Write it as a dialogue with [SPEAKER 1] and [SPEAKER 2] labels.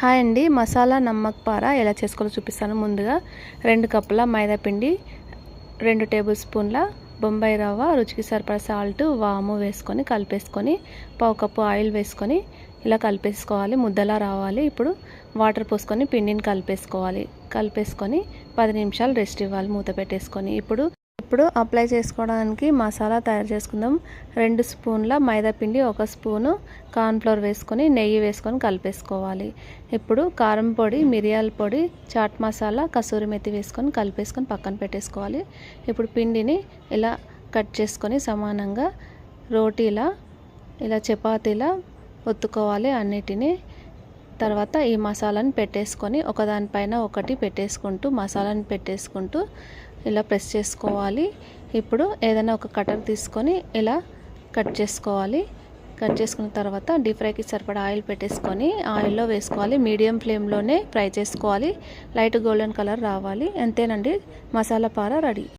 [SPEAKER 1] Hi అండి మసాలా నమ్మక్ పార ఎలా చేసుకోవాలో చూపిస్తాను. ముందుగా రెండు కప్పుల మైదాపిండి రెండు టేబుల్ స్పూన్ల బొంబాయి రవ్వ రుచికి సరిపడా సాల్ట్ వాము వేసుకొని కలిపేసుకొని పావు కప్పు ఆయిల్ వేసుకొని ఇలా కలిపేసుకోవాలి. ముద్దలా రావాలి. ఇప్పుడు వాటర్ పోసుకొని పిండిని కలిపేసుకోవాలి. కలిపేసుకొని పది నిమిషాలు రెస్ట్ ఇవ్వాలి. మూత పెట్టేసుకొని ఇప్పుడు ఇప్పుడు అప్లై చేసుకోవడానికి మసాలా తయారు చేసుకుందాం. రెండు స్పూన్ల మైదాపిండి ఒక స్పూను కార్న్ఫ్లోర్ వేసుకొని నెయ్యి వేసుకొని కలిపేసుకోవాలి. ఇప్పుడు కారం పొడి మిరియాల పొడి చాట్ మసాలా కసూరి మెత్తి వేసుకొని కలిపేసుకొని పక్కన పెట్టేసుకోవాలి. ఇప్పుడు పిండిని ఇలా కట్ చేసుకొని సమానంగా రోటీలా ఇలా చపాతీలా ఒత్తుకోవాలి అన్నిటినీ. తర్వాత ఈ మసాలాని పెట్టేసుకొని ఒకదానిపైన ఒకటి పెట్టేసుకుంటూ మసాలాని పెట్టేసుకుంటూ ఇలా ప్రెస్ చేసుకోవాలి. ఇప్పుడు ఏదైనా ఒక కటర్ తీసుకొని ఇలా కట్ చేసుకోవాలి. కట్ చేసుకున్న తర్వాత డీప్ ఫ్రైకి సరిపడా ఆయిల్ పెట్టేసుకొని ఆయిల్లో వేసుకోవాలి. మీడియం ఫ్లేమ్లోనే ఫ్రై చేసుకోవాలి. లైట్ గోల్డెన్ కలర్ రావాలి. అంతేనండి. మసాలా పార రెడీ.